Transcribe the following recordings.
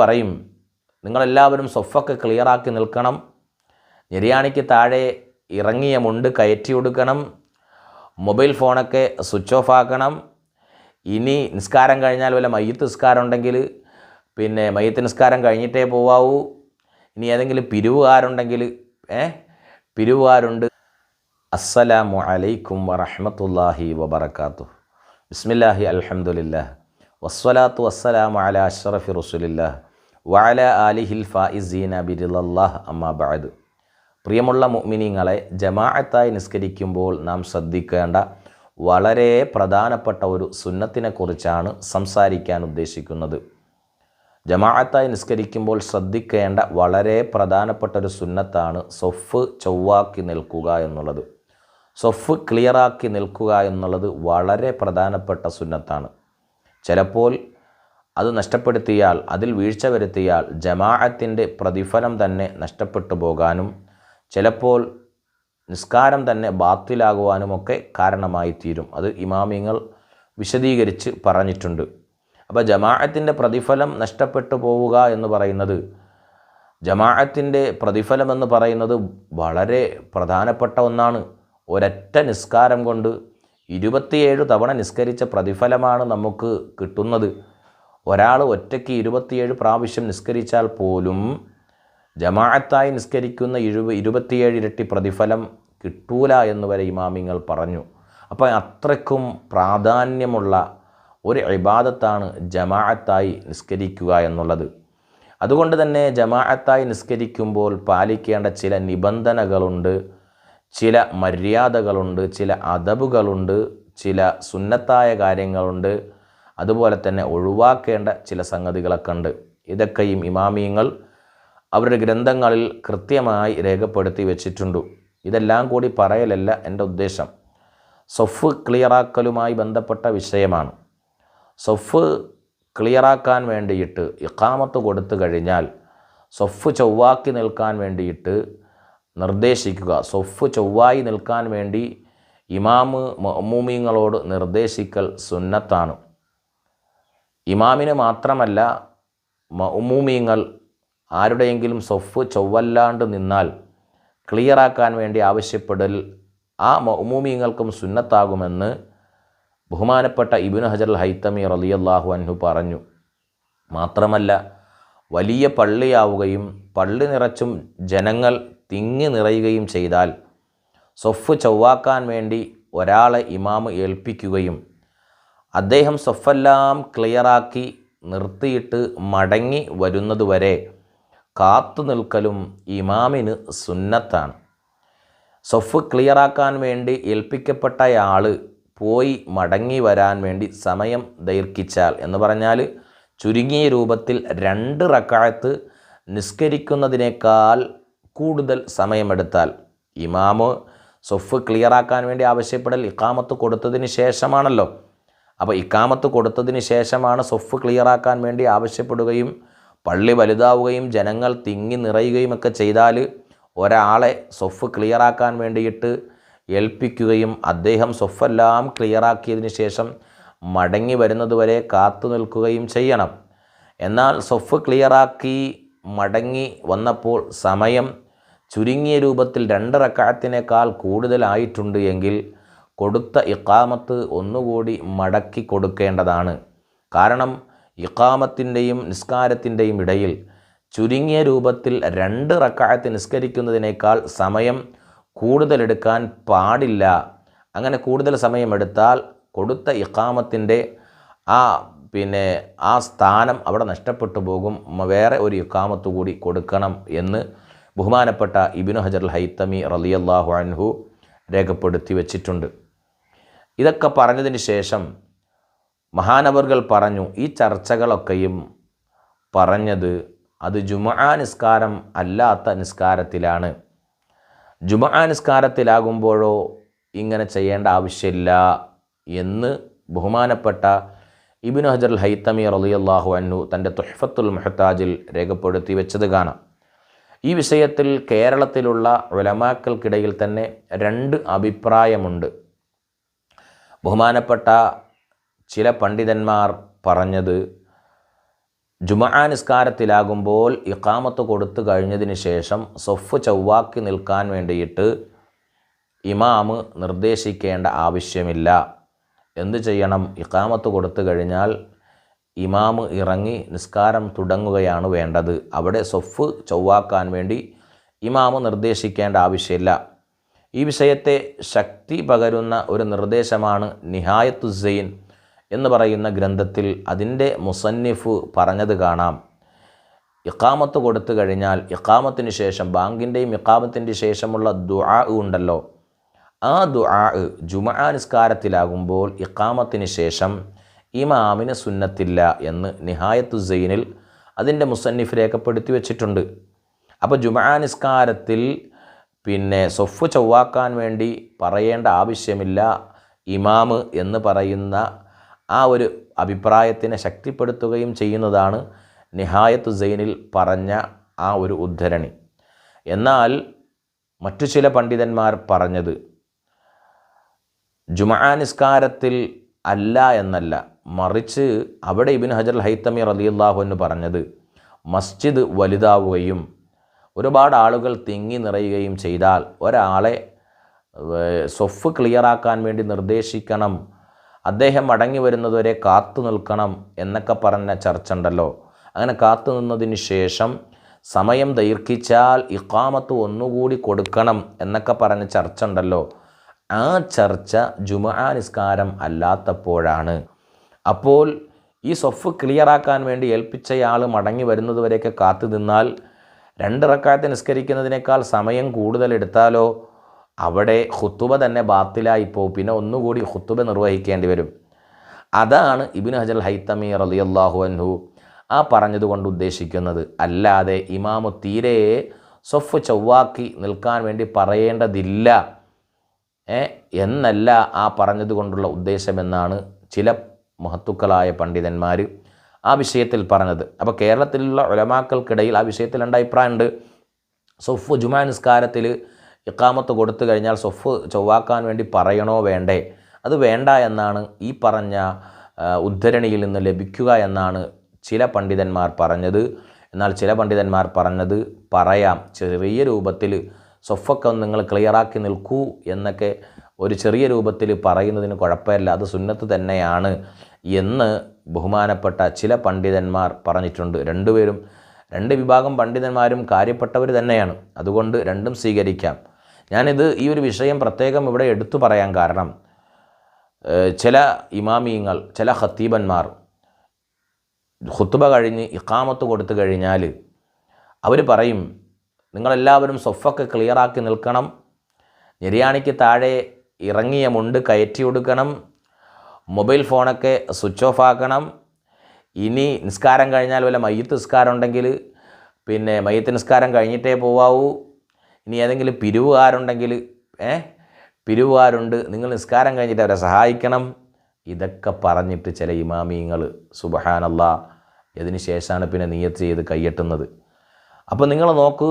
പറയും നിങ്ങളെല്ലാവരും സൊഫൊക്കെ ക്ലിയറാക്കി നിൽക്കണം. നിര്യാണിക്ക് താഴെ ഇറങ്ങിയ മുണ്ട് കയറ്റി കൊടുക്കണം മൊബൈൽ ഫോണൊക്കെ സ്വിച്ച് ഓഫ് ആക്കണം. ഇനി നിസ്കാരം കഴിഞ്ഞാൽ വല്ല മയ്യത്ത് നിസ്കാരം ഉണ്ടെങ്കിൽ പിന്നെ മയ്യത്ത് നിസ്കാരം കഴിഞ്ഞിട്ടേ പോവാവൂ. ഇനി ഏതെങ്കിലും പിരിവുകാരുണ്ടെങ്കിൽ ഏ പിരിവുകാരുണ്ട്. അസ്സലാമു അലൈക്കും വറഹമത്തല്ലാഹി വബർക്കാത്തു ബിസ്മില്ലാഹി അൽഹംദുലില്ലാ വസ്സലാത്തു വസ്സലാം അല അഷ്റഫി റസുലില്ല വാല ആലിഹിൽ ഫായിസീന ബിരിലല്ലാഹ് അമ്മാ ബഅദ്. പ്രിയമുള്ള മുഅ്മിനീങ്ങളെ ജമാഅത്തായി നിസ്കരിക്കുമ്പോൾ നാം ശ്രദ്ധിക്കേണ്ട വളരെ പ്രധാനപ്പെട്ട ഒരു സുന്നത്തിനെക്കുറിച്ചാണ് സംസാരിക്കാൻ ഉദ്ദേശിക്കുന്നത്. ജമാഅത്തായി നിസ്കരിക്കുമ്പോൾ ശ്രദ്ധിക്കേണ്ട വളരെ പ്രധാനപ്പെട്ട ഒരു സുന്നത്താണ് സൊഫ് ചൊവ്വാക്കി നിൽക്കുക എന്നുള്ളത്. സൊഫ് ക്ലിയറാക്കി നിൽക്കുക എന്നുള്ളത് വളരെ പ്രധാനപ്പെട്ട സുന്നത്താണ്. ചിലപ്പോൾ അത് നഷ്ടപ്പെടുത്തിയാൽ അതിൽ വീഴ്ച വരുത്തിയാൽ ജമാഅത്തിന്റെ പ്രതിഫലം തന്നെ നഷ്ടപ്പെട്ടു പോകാനും ചിലപ്പോൾ നിസ്കാരം തന്നെ ബാത്തിലാകുവാനുമൊക്കെ കാരണമായി തീരും അത് ഇമാമിങ്ങൾ വിശദീകരിച്ച് പറഞ്ഞിട്ടുണ്ട്. അപ്പോൾ ജമാഅത്തിന്റെ പ്രതിഫലം നഷ്ടപ്പെട്ടു പോവുക എന്ന് പറയുന്നത് ജമാഅത്തിന്റെ പ്രതിഫലം എന്ന് പറയുന്നത് വളരെ പ്രധാനപ്പെട്ട ഒന്നാണ്. ഒരൊറ്റ നിസ്കാരം കൊണ്ട് ഇരുപത്തിയേഴ് തവണ നിസ്കരിച്ച പ്രതിഫലമാണ് നമുക്ക് കിട്ടുന്നത്. ഒരാൾ ഒറ്റയ്ക്ക് ഇരുപത്തിയേഴ് പ്രാവശ്യം നിസ്കരിച്ചാൽ പോലും ജമാഅത്തായി നിസ്കരിക്കുന്ന ഇഴുവ ഇരുപത്തിയേഴ് ഇരട്ടി പ്രതിഫലം കിട്ടൂല എന്ന് വരെ ഇമാമിങ്ങൾ പറഞ്ഞു. അപ്പോൾ അത്രയ്ക്കും പ്രാധാന്യമുള്ള ഒരു ഇബാദത്താണ് ജമാഅത്തായി നിസ്കരിക്കുക എന്നുള്ളത്. അതുകൊണ്ട് തന്നെ ജമാഅത്തായി നിസ്കരിക്കുമ്പോൾ പാലിക്കേണ്ട ചില നിബന്ധനകളുണ്ട്. ചില മര്യാദകളുണ്ട് ചില അദബുകളുണ്ട് ചില സുന്നത്തായ കാര്യങ്ങളുണ്ട്. അതുപോലെ തന്നെ ഒഴിവാക്കേണ്ട ചില സംഗതികളൊക്കെ ഉണ്ട്. ഇതൊക്കെയും ഇമാമിയങ്ങൾ അവരുടെ ഗ്രന്ഥങ്ങളിൽ കൃത്യമായി രേഖപ്പെടുത്തി വെച്ചിട്ടുണ്ട്. ഇതെല്ലാം കൂടി പറയലല്ല എന്റെ ഉദ്ദേശം. സൊഫ് ക്ലിയറാക്കലുമായി ബന്ധപ്പെട്ട വിഷയമാണ്. സൊഫ് ക്ലിയറാക്കാൻ വേണ്ടിയിട്ട് ഇക്കാമത്ത് കൊടുത്തു കഴിഞ്ഞാൽ സൊഫ് ചൊവ്വാക്കി നിൽക്കാൻ വേണ്ടിയിട്ട് നിർദ്ദേശിക്കുക. സൊഫ് ചൊവ്വായി നിൽക്കാൻ വേണ്ടി ഇമാമ് മമ്മൂമിങ്ങളോട് നിർദ്ദേശിക്കൽ സുന്നത്താണ്. ഇമാമിന് മാത്രമല്ല മമ്മൂമിങ്ങൾ ആരുടെയെങ്കിലും സൊഫ് ചൊവ്വല്ലാണ്ട് നിന്നാൽ ക്ലിയറാക്കാൻ വേണ്ടി ആവശ്യപ്പെടൽ ആ മമ്മൂമിങ്ങൾക്കും സുന്നത്താകുമെന്ന് ബഹുമാനപ്പെട്ട ഇബിന് ഹജർ ഹൈത്തമി റലിയല്ലാഹു അൻഹു പറഞ്ഞു. മാത്രമല്ല വലിയ പള്ളിയാവുകയും പള്ളി നിറച്ചും ജനങ്ങൾ തിങ്ങി നിറയുകയും ചെയ്താൽ സൊഫ് ചൊവ്വാക്കാൻ വേണ്ടി ഒരാളെ ഇമാമ് ഏൽപ്പിക്കുകയും അദ്ദേഹം സൊഫെല്ലാം ക്ലിയറാക്കി നിർത്തിയിട്ട് മടങ്ങി വരുന്നതുവരെ കാത്തു നിൽക്കലും ഇമാമിന് സുന്നത്താണ്. സൊഫ് ക്ലിയറാക്കാൻ വേണ്ടി ഏൽപ്പിക്കപ്പെട്ടയാൾ പോയി മടങ്ങി വരാൻ വേണ്ടി സമയം ദൈർഘിച്ചാൽ എന്ന് പറഞ്ഞാൽ ചുരുങ്ങിയ രൂപത്തിൽ രണ്ട് റക്കായത്ത് നിസ്കരിക്കുന്നതിനേക്കാൾ കൂടുതൽ സമയമെടുത്താൽ ഇമാമ് സൊഫ് ക്ലിയറാക്കാൻ വേണ്ടി ആവശ്യപ്പെടൽ ഇക്കാമത്ത് കൊടുത്തതിന് ശേഷമാണല്ലോ. അപ്പോൾ ഇക്കാമത്ത് കൊടുത്തതിന് ശേഷമാണ് സൊഫ് ക്ലിയറാക്കാൻ വേണ്ടി ആവശ്യപ്പെടുകയും പള്ളി വലുതാവുകയും ജനങ്ങൾ തിങ്ങി നിറയുകയും ഒക്കെ ചെയ്താൽ ഒരാളെ സൊഫ് ക്ലിയറാക്കാൻ വേണ്ടിയിട്ട് ഏൽപ്പിക്കുകയും അദ്ദേഹം സൊഫെല്ലാം ക്ലിയറാക്കിയതിന് ശേഷം മടങ്ങി വരുന്നതുവരെ കാത്തു നിൽക്കുകയും ചെയ്യണം. എന്നാൽ സൊഫ് ക്ലിയറാക്കി മടങ്ങി വന്നപ്പോൾ സമയം ചുരുങ്ങിയ രൂപത്തിൽ രണ്ട് റക്കാത്തിനേക്കാൾ കൂടുതലായിട്ടുണ്ട് എങ്കിൽ കൊടുത്ത ഇക്കാമത്ത് ഒന്നുകൂടി മടക്കി കൊടുക്കേണ്ടതാണ്. കാരണം ഇക്കാമത്തിന്റെയും നിസ്കാരത്തിന്റെയും ഇടയിൽ ചുരുങ്ങിയ രൂപത്തിൽ രണ്ട് റക്കായത്ത് നിസ്കരിക്കുന്നതിനേക്കാൾ സമയം കൂടുതലെടുക്കാൻ പാടില്ല. അങ്ങനെ കൂടുതൽ സമയമെടുത്താൽ കൊടുത്ത ഇക്കാമത്തിന്റെ ആ പിന്നെ ആ സ്ഥാനം അവിടെ നഷ്ടപ്പെട്ടു പോകും. വേറെ ഒരു ഇക്കാമത്ത് കൂടി കൊടുക്കണം എന്ന് ബഹുമാനപ്പെട്ട ഇബിനു ഹജർ ഹൈത്തമി റലിയല്ലാഹു അൻഹു രേഖപ്പെടുത്തി വച്ചിട്ടുണ്ട്. ഇതൊക്കെ പറഞ്ഞതിന് ശേഷം മഹാനവറുകൾ പറഞ്ഞു ഈ ചർച്ചകളൊക്കെയും പറഞ്ഞത് അത് ജുമാ നിസ്കാരം അല്ലാത്ത നിസ്കാരത്തിലാണ്. ജുമാ നിസ്കാരത്തിലാകുമ്പോഴോ ഇങ്ങനെ ചെയ്യേണ്ട ആവശ്യമില്ല എന്ന് ബഹുമാനപ്പെട്ട ഇബിനു ഹജർ അൽ ഹൈത്തമി റലിയല്ലാഹു അന്നു തന്റെ തുഹഫത്തുൽ മെഹത്താജിൽ രേഖപ്പെടുത്തി വെച്ചത് കാണാം. ഈ വിഷയത്തിൽ കേരളത്തിലുള്ള ഉലമാക്കൾക്കിടയിൽ തന്നെ രണ്ട് അഭിപ്രായമുണ്ട്. ബഹുമാനപ്പെട്ട ചില പണ്ഡിതന്മാർ പറഞ്ഞത് ജുമാ നിസ്കാരത്തിലാകുമ്പോൾ ഇഖാമത്ത് കൊടുത്തു കഴിഞ്ഞതിന് ശേഷം സൊഫ് ചൊവ്വാക്കി നിൽക്കാൻ വേണ്ടിയിട്ട് ഇമാമ് നിർദ്ദേശിക്കേണ്ട ആവശ്യമില്ല. എന്തു ചെയ്യണം? ഇക്കാമത്ത് കൊടുത്തു കഴിഞ്ഞാൽ ഇമാമ് ഇറങ്ങി നിസ്കാരം തുടങ്ങുകയാണ് വേണ്ടത്. അവിടെ സൊഫ് ചൊവ്വാക്കാൻ വേണ്ടി ഇമാമ് നിർദ്ദേശിക്കേണ്ട ആവശ്യമില്ല. ഈ വിഷയത്തെ ശക്തി പകരുന്ന ഒരു നിർദ്ദേശമാണ് നിഹായത്തു സെയിൻ എന്ന് പറയുന്ന ഗ്രന്ഥത്തിൽ അതിന്റെ മുസന്നിഫ് പറഞ്ഞത് കാണാം. ഇക്കാമത്ത് കൊടുത്തു കഴിഞ്ഞാൽ ഇക്കാമത്തിന് ശേഷം ബാങ്കിന്റെയും ഇക്കാമത്തിന്റെ ശേഷമുള്ള ദുആ ഉണ്ടല്ലോ. ആ ദുആ ജുമാ നിസ്കാരത്തിലാകുമ്പോൾ ഇക്കാമത്തിന് ശേഷം ഇമാമിന് സുന്നത്തില്ല എന്ന് നിഹായത്തു സൈനിൽ അതിന്റെ മുസന്നിഫ് രേഖപ്പെടുത്തി വെച്ചിട്ടുണ്ട്. അപ്പോൾ ജുമാ നിസ്കാരത്തിൽ പിന്നെ സൊഫ് ചൊവ്വാക്കാൻ വേണ്ടി പറയേണ്ട ആവശ്യമില്ല ഇമാമ് എന്ന് പറയുന്ന ആ ഒരു അഭിപ്രായത്തിനെ ശക്തിപ്പെടുത്തുകയും ചെയ്യുന്നതാണ് നിഹായത്തു സൈനിൽ പറഞ്ഞ ആ ഒരു ഉദ്ധരണി. എന്നാൽ മറ്റു ചില പണ്ഡിതന്മാർ പറഞ്ഞത് ജുമാ നിസ്കാരത്തിൽ അല്ല എന്നല്ല മറിച്ച് അവിടെ ഇബിൻ ഹജർ ഹൈത്തമി റലിയുല്ലാഹു എന്ന് പറഞ്ഞത് മസ്ജിദ് വലുതാവുകയും ഒരുപാട് ആളുകൾ തിങ്ങി നിറയുകയും ചെയ്താൽ ഒരാളെ സൊഫ് ക്ലിയറാക്കാൻ വേണ്ടി നിർദ്ദേശിക്കണം അദ്ദേഹം മടങ്ങി വരുന്നതുവരെ കാത്തു നിൽക്കണം എന്നൊക്കെ പറഞ്ഞ ചർച്ച ഉണ്ടല്ലോ അങ്ങനെ കാത്തു നിന്നതിന് ശേഷം സമയം ദൈർഘിച്ചാൽ ഇക്കാമത്ത് ഒന്നുകൂടി കൊടുക്കണം എന്നൊക്കെ പറഞ്ഞ ചർച്ച ഉണ്ടല്ലോ ആ ചർച്ച ജുമാ നിസ്കാരം അല്ലാത്തപ്പോഴാണ്. അപ്പോൾ ഈ സൊഫ് ക്ലിയറാക്കാൻ വേണ്ടി ഏൽപ്പിച്ചയാൾ മടങ്ങി വരുന്നതുവരെയൊക്കെ കാത്തു നിന്നാൽ രണ്ട് റക്കായത്ത് നിസ്കരിക്കുന്നതിനേക്കാൾ സമയം കൂടുതൽ എടുത്താലോ? അവിടെ ഹുത്തുബ തന്നെ ബാത്തിലായിപ്പോൾ പിന്നെ ഒന്നുകൂടി ഹുത്തുബ നിർവഹിക്കേണ്ടി വരും. അതാണ് ഇബിൻ ഹജൽ ഹൈത്തമി അള്ളാഹു അൻഹു ആ പറഞ്ഞതുകൊണ്ട് ഉദ്ദേശിക്കുന്നത്. അല്ലാതെ ഇമാമു തീരെ സൊഫ് ചൊവ്വാക്കി നിൽക്കാൻ വേണ്ടി പറയേണ്ടതില്ല. എന്നല്ല ആ പറഞ്ഞതുകൊണ്ടുള്ള ഉദ്ദേശമെന്നാണ് ചില മഹത്തുക്കളായ പണ്ഡിതന്മാർ ആ വിഷയത്തിൽ പറഞ്ഞത്. അപ്പോൾ കേരളത്തിലുള്ള ഒലമാക്കൾക്കിടയിൽ ആ വിഷയത്തിൽ രണ്ട് അഭിപ്രായമുണ്ട്. സൊഫ് ജുമാ നിസ്കാരത്തിൽ ഇക്കാമത്ത് കൊടുത്തു കഴിഞ്ഞാൽ സൊഫ് ചൊവ്വാക്കാൻ വേണ്ടി പറയണോ വേണ്ടേ? അത് വേണ്ട എന്നാണ് ഈ പറഞ്ഞ ഉദ്ധരണിയിൽ നിന്ന് ലഭിക്കുക എന്നാണ് ചില പണ്ഡിതന്മാർ പറഞ്ഞത്. എന്നാൽ ചില പണ്ഡിതന്മാർ പറഞ്ഞത് പറയാം. ചെറിയ രൂപത്തിൽ സൊഫൊക്കെ ഒന്ന് നിങ്ങൾ ക്ലിയറാക്കി നിൽക്കൂ എന്നൊക്കെ ഒരു ചെറിയ രൂപത്തിൽ പറയുന്നതിന് കുഴപ്പമില്ല. അത് സുന്നത്ത് തന്നെയാണ് എന്ന് ബഹുമാനപ്പെട്ട ചില പണ്ഡിതന്മാർ പറഞ്ഞിട്ടുണ്ട്. രണ്ടുപേരും രണ്ട് വിഭാഗം പണ്ഡിതന്മാരും കാര്യപ്പെട്ടവർ തന്നെയാണ്. അതുകൊണ്ട് രണ്ടും സ്വീകരിക്കാം. ഞാനിത് ഈ ഒരു വിഷയം പ്രത്യേകം ഇവിടെ എടുത്തു പറയാൻ കാരണം ചില ഇമാമിയങ്ങൾ ചില ഖത്തീബന്മാർ ഖുത്തുബ കഴിഞ്ഞ് ഇക്കാമത്ത് കൊടുത്തു കഴിഞ്ഞാൽ അവർ പറയും നിങ്ങളെല്ലാവരും സൊഫൊക്കെ ക്ലിയറാക്കി നിൽക്കണം. നിര്യാണിക്ക് താഴെ ഇറങ്ങിയ മുണ്ട് കയറ്റി കൊടുക്കണം മൊബൈൽ ഫോണൊക്കെ സ്വിച്ച് ഓഫ് ആക്കണം. ഇനി നിസ്കാരം കഴിഞ്ഞാൽ വല്ല മയ്യത്ത് നിസ്കാരം ഉണ്ടെങ്കിൽ പിന്നെ മയ്യത്ത് നിസ്കാരം കഴിഞ്ഞിട്ടേ പോവാവൂ. ഇനി ഏതെങ്കിലും പിരിവുകാരുണ്ടെങ്കിൽ ഏ പിരിവുകാരുണ്ട് നിങ്ങൾ നിസ്കാരം കഴിഞ്ഞിട്ട് അവരെ സഹായിക്കണം. ഇതൊക്കെ പറഞ്ഞിട്ട് ചില ഇമാമിയങ്ങൾ സുബഹാനല്ല ഇതിന് ശേഷമാണ് പിന്നെ നീയത്ത് ചെയ്ത് കൈയെട്ടുന്നത് അപ്പോൾ നിങ്ങൾ നോക്കൂ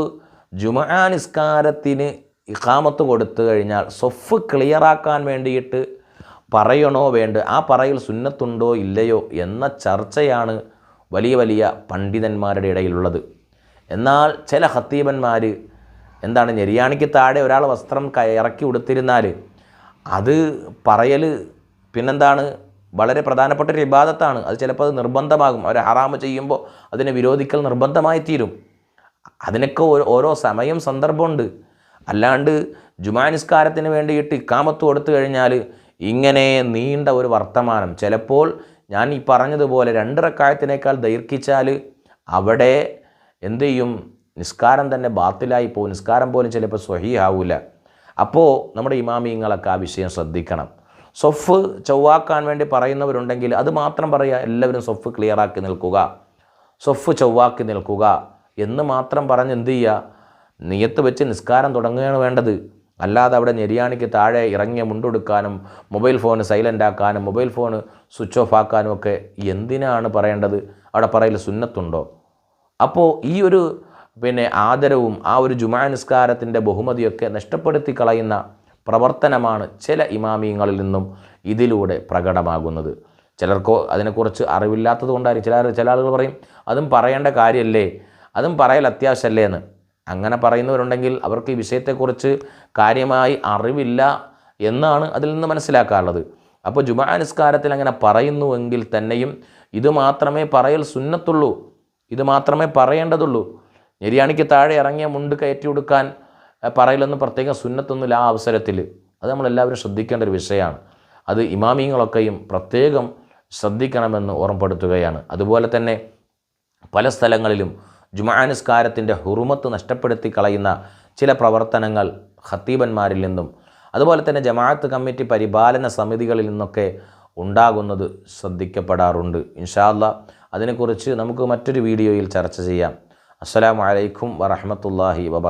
ജുമാ നിസ്കാരത്തിന് ഇഖാമത്ത് കൊടുത്തു കഴിഞ്ഞാൽ സൊഫ് ക്ലിയറാക്കാൻ വേണ്ടിയിട്ട് പറയണോ വേണ്ട ആ പറയൽ സുന്നത്തുണ്ടോ ഇല്ലയോ എന്ന ചർച്ചയാണ് വലിയ വലിയ പണ്ഡിതന്മാരുടെ ഇടയിലുള്ളത്. എന്നാൽ ചില ഹത്തീബന്മാർ എന്താണ് ഞെരിയാണിക്ക് താഴെ ഒരാൾ വസ്ത്രം ഇറക്കി ഉടുത്തിരുന്നാൽ അത് പറയൽ പിന്നെന്താണ്? വളരെ പ്രധാനപ്പെട്ട ഒരു വിവാദത്താണ് അത് ചിലപ്പോൾ അത് നിർബന്ധമാകും. അവർ ഹറാമ് ചെയ്യുമ്പോൾ അതിനെ വിരോധിക്കൽ നിർബന്ധമായി തീരും അതിനൊക്കെ ഓരോ സമയം സന്ദർഭമുണ്ട്. അല്ലാണ്ട് ജുമാ നിസ്കാരത്തിന് വേണ്ടിയിട്ട് ഇക്കാമത്ത് കൊടുത്തു കഴിഞ്ഞാൽ ഇങ്ങനെ നീണ്ട ഒരു വർത്തമാനം. ചിലപ്പോൾ ഞാൻ ഈ പറഞ്ഞതുപോലെ രണ്ട് റക്കായത്തിനേക്കാൾ ദൈർഘിച്ചാൽ അവിടെ എന്തു ചെയ്യും? നിസ്കാരം തന്നെ ബാത്തിലായി പോകും. നിസ്കാരം പോലും ചിലപ്പോൾ സ്വഹിയാവൂല അപ്പോൾ നമ്മുടെ ഇമാമിയങ്ങളൊക്കെ ആ വിഷയം ശ്രദ്ധിക്കണം. സൊഫ് ചൊവ്വാക്കാൻ വേണ്ടി പറയുന്നവരുണ്ടെങ്കിൽ അത് മാത്രം പറയുക എല്ലാവരും സൊഫ് ക്ലിയറാക്കി നിൽക്കുക. സൊഫ് ചൊവ്വാക്കി നിൽക്കുക. എന്ന് മാത്രം പറഞ്ഞ് എന്ത് ചെയ്യുക നിയത്ത് വെച്ച് നിസ്കാരം തുടങ്ങുകയാണ് വേണ്ടത്. അല്ലാതെ അവിടെ ഞെരിയാണിക്ക് താഴെ ഇറങ്ങിയ മുണ്ടെടുക്കാനും മൊബൈൽ ഫോൺ സൈലന്റ് ആക്കാനും മൊബൈൽ ഫോൺ സ്വിച്ച് ഓഫ് ആക്കാനും ഒക്കെ എന്തിനാണ് പറയേണ്ടത്? അവിടെ പറയൽ സുന്നത്തുണ്ടോ? അപ്പോൾ ഈ ഒരു പിന്നെ ആദരവും ആ ഒരു ജുമാ നിസ്കാരത്തിന്റെ ബഹുമതിയൊക്കെ നഷ്ടപ്പെടുത്തി കളയുന്ന പ്രവർത്തനമാണ് ചില ഇമാമിയങ്ങളിൽ നിന്നും ഇതിലൂടെ പ്രകടമാകുന്നത്. ചിലർക്കോ അതിനെക്കുറിച്ച് അറിവില്ലാത്തത് കൊണ്ടായിരിക്കും. ചില ചില ആളുകൾ പറയും അതും പറയേണ്ട കാര്യമല്ലേ അതും പറയൽ അത്യാവശ്യമല്ലേ എന്ന് അങ്ങനെ പറയുന്നവരുണ്ടെങ്കിൽ അവർക്ക് ഈ വിഷയത്തെക്കുറിച്ച് കാര്യമായി അറിവില്ല എന്നാണ് അതിൽ നിന്ന് മനസ്സിലാക്കാറുള്ളത് അപ്പോൾ ജുമാ നിസ്കാരത്തിൽ അങ്ങനെ പറയുന്നുവെങ്കിൽ തന്നെയും ഇത് മാത്രമേ പറയൽ സുന്നത്തുള്ളൂ. ഇത് മാത്രമേ പറയേണ്ടതുള്ളൂ. നെരിയാണിക്ക് താഴെ ഇറങ്ങിയ മുണ്ട് കയറ്റി കൊടുക്കാൻ പറയലൊന്നും പ്രത്യേകം സുന്നത്തൊന്നുമില്ല ആ അവസരത്തിൽ. അത് നമ്മളെല്ലാവരും ശ്രദ്ധിക്കേണ്ട ഒരു വിഷയമാണ്. അത് ഇമാമിങ്ങളൊക്കെയും പ്രത്യേകം ശ്രദ്ധിക്കണമെന്ന് ഓർമ്മപ്പെടുത്തുകയാണ്. അതുപോലെ തന്നെ പല സ്ഥലങ്ങളിലും ജുമാനിസ്കാരത്തിന്റെ ഹുറുമത്ത് നഷ്ടപ്പെടുത്തി കളയുന്ന ചില പ്രവർത്തനങ്ങൾ ഖത്തീബന്മാരിൽ നിന്നും അതുപോലെ തന്നെ ജമാഅത്ത് കമ്മിറ്റി പരിപാലന സമിതികളിൽ നിന്നൊക്കെ ഉണ്ടാകുന്നത് ശ്രദ്ധിക്കപ്പെടാറുണ്ട്. ഇൻഷാല്ല അതിനെക്കുറിച്ച് നമുക്ക് മറ്റൊരു വീഡിയോയിൽ ചർച്ച ചെയ്യാം. അസ്സലാമു അലൈക്കും വറഹമത്തല്ലാഹി വബർ